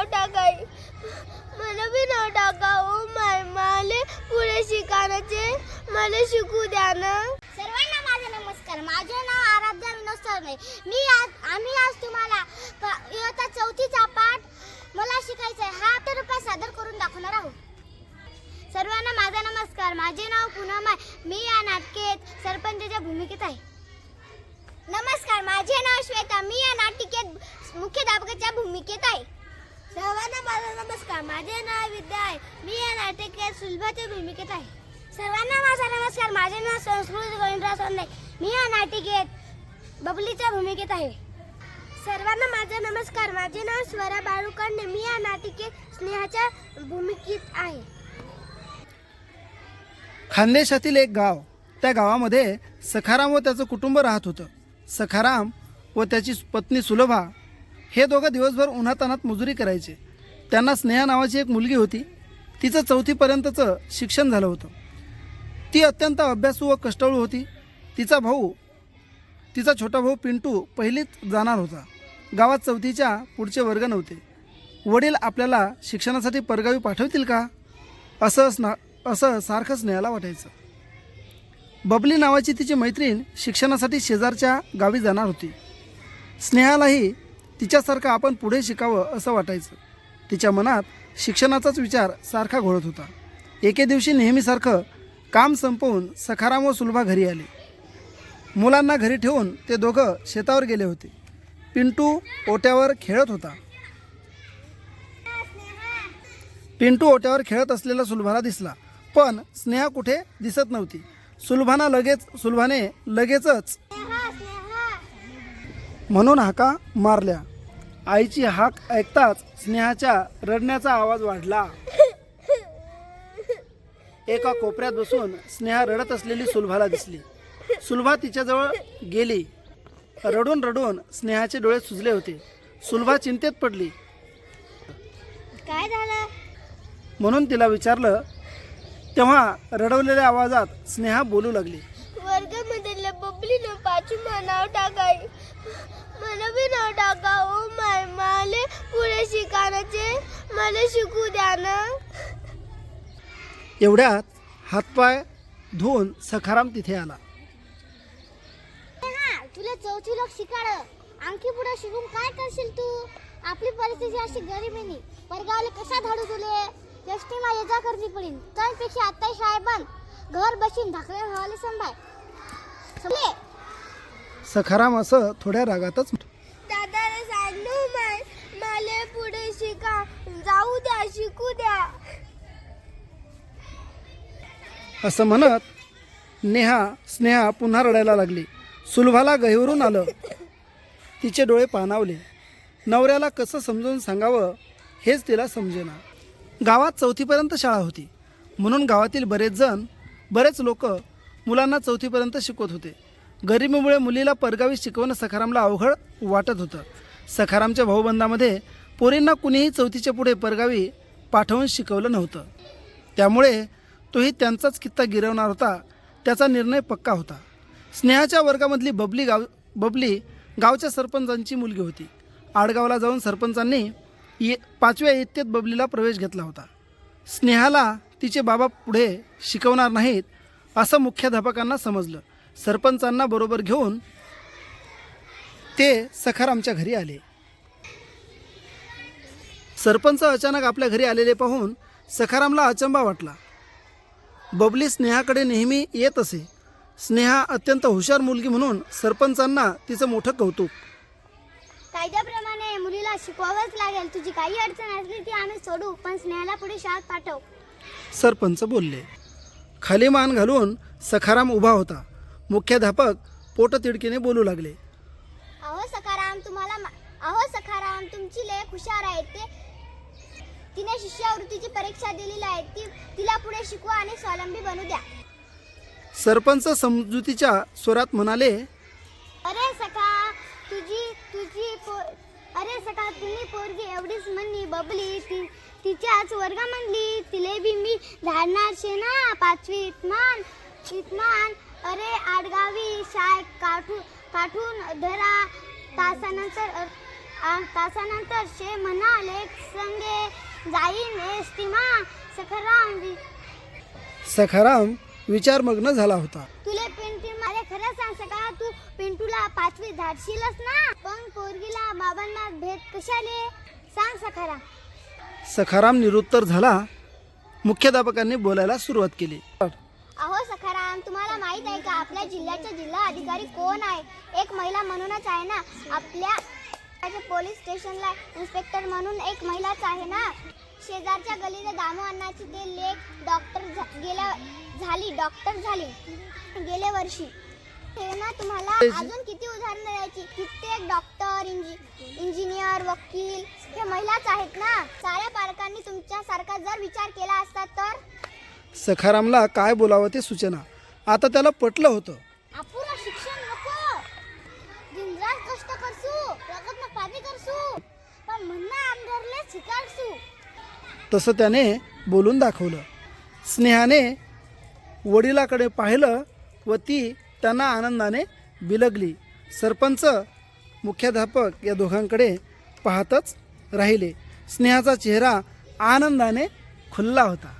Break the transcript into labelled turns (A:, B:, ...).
A: नाव टाकाय. मला बी नाव टाका ओ माय माले पुढे शिकायचे. मला शिकू द्या ना.
B: सर्वांना माझा नमस्कार. माझे नाव आराध्या विनोद सरने मी आज आम्ही आज तुम्हाला प- इयत्ता चौथीचा पाठ मला शिकायचं आहे. हा तर रुपये सादर करून दाखवणार आहोत. सर्वांना माझा नमस्कार. माझे नाव पूनम आहे. मी या नाटकेत सरपंचाच्या भूमिकेत आहे. नमस्कार. माझे नाव श्वेता. मी या नाटिकेत मुख्याध्यापकाच्या भूमिकेत आहे. सर्वांना माझा नमस्कार. माझे नाव विद्या आहे. मी या नाटिकेत सुलभाच्या भूमिकेत आहे. सर्वांना माझा नमस्कार. माझे नाव संस्कृत गोविंदराव सोंडे मी या नाटिकेत बबलीच्या भूमिकेत आहे.
A: सर्वांना माझा नमस्कार. माझे नाव स्वरा बाळूकांडे मी या नाटिकेत स्नेहाच्या भूमिकेत आहे.
C: खानदेशातील एक गाव त्या गावामध्ये सखाराम व त्याचं कुटुंब राहत होतं. सखाराम व त्याची पत्नी सुलभा हे दोघं दिवसभर उन्हातानात मजुरी करायचे. त्यांना स्नेहा नावाची एक मुलगी होती. तिचं चौथीपर्यंतचं शिक्षण झालं होतं. ती अत्यंत अभ्यासू व कष्टाळू होती. तिचा भाऊ तिचा छोटा भाऊ पिंटू पहिलीत जाणार होता. गावात चौथीच्या पुढचे वर्ग नव्हते. वडील आपल्याला शिक्षणासाठी परगावी पाठवतील का? असं स्ना असं सारखं स्नेहाला वाटायचं. बबली नावाची तिची मैत्रीण शिक्षणासाठी शेजारच्या गावी जाणार होती. स्नेहालाही तिच्यासारखं आपण पुढे शिकावं असं वाटायचं. तिच्या मनात शिक्षणाचाच विचार सारखा घोळत होता. एके दिवशी नेहमीसारखं काम संपवून सखाराम व सुलभा घरी आले. मुलांना घरी ठेवून ते दोघं शेतावर गेले होते. पिंटू ओट्यावर खेळत होता. पिंटू ओट्यावर खेळत असलेला सुलभाला दिसला पण स्नेहा कुठे दिसत नव्हती. सुलभाना लगेच सुलभाने लगेचच म्हणून हाका मारल्या. आईची हाक ऐकताच स्नेहाच्या रडण्याचा आवाज वाढला. एका कोपऱ्यात बसून स्नेहा रडत असलेली सुलभाला दिसली. सुलभा तिच्याजवळ गेली. रडून रडून स्नेहाचे डोळे सुजले होते. सुलभा चिंतेत पडली.
B: काय झालं?
C: म्हणून तिला विचारलं तेव्हा रडवलेल्या आवाजात स्नेहा बोलू लागली.
A: बबलीनं पाचूमा नाव टाकाय मला बी नाव टाका ओ माय माले पुढे शिकायचे मला शिकू द्या ना.
C: एवढ्यात हातपाय धुवून सखाराम तिथे आला.
B: स्नेहा तुला चौथी लोक शिकाड. आणखी पुढे शिकून काय करशील तू? आपली परिस्थिती अशी गरीब आहे नी. वर्गावले कसा धाडू तुले? एसटी मा ये जा करनी पडीन. त्यापेक्षा आता शाळेत बंद घर बशीन ढाकळे व्हावले संभाय
C: सखाराम असं थोड्या रागातच
A: दादाला सांगू माय मला पुढे शिका. जाऊ द्या शिकू द्या.
C: असं म्हणत नेहा स्नेहा पुन्हा रडायला लागली. सुलभाला गहिवरून आलं. तिचे डोळे पाणावले. नवऱ्याला कसं समजून सांगावं हेच तिला समजेना. गावात चौथीपर्यंत शाळा होती. म्हणून गावातील बरेच जण बरेच लोक मुलांना चौथीपर्यंत शिकवत होते. गरिबीमुळे मुलीला परगावी शिकवणं सखारामला अवघड वाटत होतं. सखारामच्या भाऊबंदामध्ये पोरींना कुणीही चौथीच्या पुढे परगावी पाठवून शिकवलं नव्हतं. त्यामुळे तोही त्यांचाच कित्ता गिरवणार होता त्याचा निर्णय पक्का होता. स्नेहाच्या वर्गामधली बबली गाव बबली गावच्या सरपंचांची मुलगी होती. आडगावला जाऊन सरपंचांनी ये पाचव्या इयत्तेत बबलीला प्रवेश घेतला होता. स्नेहाला तिचे बाबा पुढे शिकवणार नाहीत असं मुख्याध्यापकांना समजलं. सरपंचांना बरोबर घेऊन ते सखारामच्या घरी आले. सरपंच अचानक आपल्या घरी आलेले पाहून सखारामला अचंबा वाटला. बबली स्नेहाकडे नेहमी येत असे. स्नेहा अत्यंत हुशार मुलगी म्हणून सरपंचांना तिचं मोठं कौतुक.
B: कायद्याप्रमाणे मुलीला शिकवावंच लागेल. तुझी काही अडचण असली ती आम्ही सोडू पण स्नेहाला पुढे शाळेत पाठव.
C: सरपंच बोलले. खाली मान घालून सखाराम उभा होता. मुख्याध्यापक पोटतिडकीने बोलू लागले.
B: अहो सखाराम तुम्हाला मा- अहो सखाराम तुमची लेख हुशार आहे ते. तिने शिष्यवृत्तीची परीक्षा दिलेली आहे. ती तिला पुढे शिकवा आणि स्वावलंबी बनू द्या.
C: सरपंच समजुतीच्या स्वरात म्हणाले
B: अरे सखा तुझी तुझी पो अरे सखा तुम्ही पोरगी एवढीच म्हणली बबली ती तिच्याच वर्गा म्हणली. तिले बी मी धाडणार शे ना पाचवी इतमान इतमान. अरे आडगावी शाळेत काठू काठून धरा. तासानंतर तासानंतर शे म्हणाले संगे जाईन एस्टिमा सखराम
C: सखाराम विचारमग्न झाला होता.
B: तुले पिंटू मला खरं सांग सका तू पिंटूला पाचवी धाडशीलच ना? पण पोरगीला बाबांना भेट कशाले? सांग सखरा
C: सखाराम निरुत्तर झाला. मुख्याध्यापकांनी बोलायला सुरुवात केली.
B: अहो तुम्हाला माहीत आहे का आपल्या जिल्ह्याचे जिल्हा अधिकारी कोण आहे? एक महिला म्हणूनच आहे ना आपल्या पोलीस स्टेशनला इन्स्पेक्टर म्हणून एक महिलाच आहे ना. शेजारच्या गलीला दामू अण्णाची ते लेख डॉक्टर गेल्या झाली डॉक्टर झाली गेल्या वर्षी. हे ना तुम्हाला अजून किती उदाहरणं द्यायची? कित्येक डॉक्टर इंजि इंजिनियर वकील हे महिलाच आहेत ना. साऱ्या पालकांनी तुमच्यासारखा जर विचार केला असता तर?
C: सखारामला काय बोलावं ते सूचना. आता त्याला पटलं होतं.
B: अपुरा शिक्षण नको. दिनरात कष्ट करसू प्रगत पाणी करसू पण म्हणणं आमदारले शिकारसू
C: तसं त्याने बोलून दाखवलं. स्नेहाने वडिलाकडे पाहिलं व ती त्यांना आनंदाने बिलगली. सरपंच मुख्याध्यापक या दोघांकडे पाहतच राहिले. स्नेहाचा चेहरा आनंदाने खुलला होता.